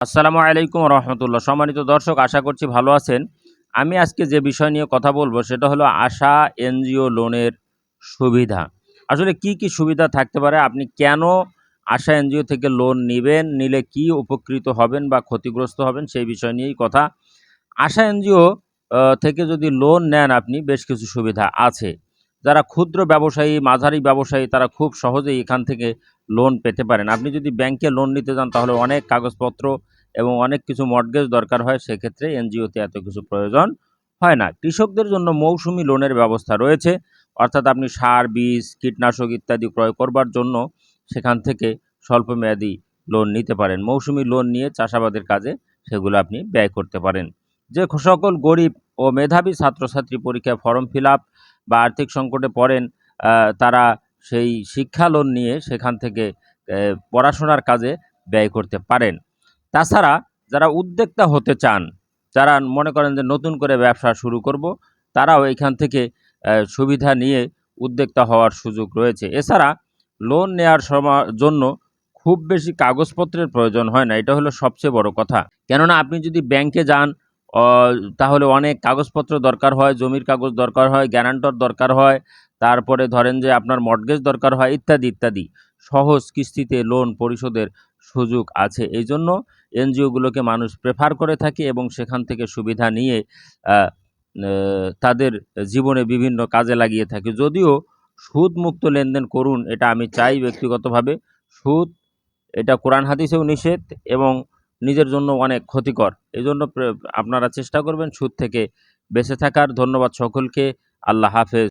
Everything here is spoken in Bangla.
আসসালামু আলাইকুম রহমতুল্লাহ। সম্মানিত দর্শক, আশা করছি ভালো আছেন। আমি আজকে যে বিষয় নিয়ে কথা বলব, সেটা হলো আশা এনজিও লোনের সুবিধা। আসলে কি কি সুবিধা থাকতে পারে? আপনি কেন আশা এনজিও থেকে লোন নেবেন? নিলে কি উপকৃত হবেন বা ক্ষতিগ্রস্ত হবেন? সেই বিষয় নিয়েই কথা। আশা এনজিও থেকে যদি লোন নেন আপনি, বেশ কিছু সুবিধা আছে। যারা ক্ষুদ্র ব্যবসায়ী, মাঝারি ব্যবসায়ী, তারা খুব সহজেই এখান থেকে লোন পেতে পারেন। আপনি যদি ব্যাংকে লোন নিতে যান তাহলে অনেক কাগজপত্র এবং অনেক কিছু মর্টগেজ দরকার হয়, সেক্ষেত্রে এনজিওতে এত কিছু প্রয়োজন হয় না। কৃষকদের জন্য মৌসুমি লোনের ব্যবস্থা রয়েছে। অর্থাৎ আপনি সার, বীজ, কীটনাশক ইত্যাদি ক্রয় করবার জন্য সেখান থেকে স্বল্প স্বল্পমেয়াদী লোন নিতে পারেন। মৌসুমি লোন নিয়ে চাষাবাদের কাজে সেগুলো আপনি ব্যয় করতে পারেন। যে সকল গরিব ও মেধাবী ছাত্রছাত্রী পরীক্ষায় ফর্ম ফিল আপ বা আর্থিক সংকটে পড়েন তারা সেই শিক্ষা লোন নিয়ে সেখান থেকে পড়াশোনার কাজে ব্যয় করতে পারেন। তাছাড়া যারা উদ্যোক্তা হতে চান, যারা মনে করেন যে নতুন করে ব্যবসা শুরু করব, তারাও এখান থেকে সুবিধা নিয়ে উদ্যোক্তা হওয়ার সুযোগ রয়েছে। এছাড়া লোন নেওয়ার সময় জন্য খুব বেশি কাগজপত্রের প্রয়োজন হয় না, এটা হলো সবচেয়ে বড় কথা। কেননা আপনি যদি ব্যাংকে যান তাহলে অনেক কাগজপত্র দরকার হয়, জমির কাগজ দরকার হয়, গ্যারান্টর দরকার হয়, তারপরে ধরেন যে আপনার মর্টগেজ দরকার হয়, ইত্যাদি ইত্যাদি। সহজ কিস্তিতে লোন পরিশোধের সুযোগ আছে। এই জন্য এনজিওগুলোকে মানুষ প্রেফার করে থাকে এবং সেখান থেকে সুবিধা নিয়ে তাদের জীবনে বিভিন্ন কাজে লাগিয়ে থাকে। যদিও সুদমুক্ত লেনদেন করুন, এটা আমি চাই ব্যক্তিগতভাবে। সুদ, এটা কোরআন হাদিসেও নিষেধ এবং নিজের জন্য অনেক ক্ষতিকর। এই জন্য আপনারা চেষ্টা করবেন সুদ থেকে বেঁচে থাকার। ধন্যবাদ সকলকে। আল্লাহ হাফেজ।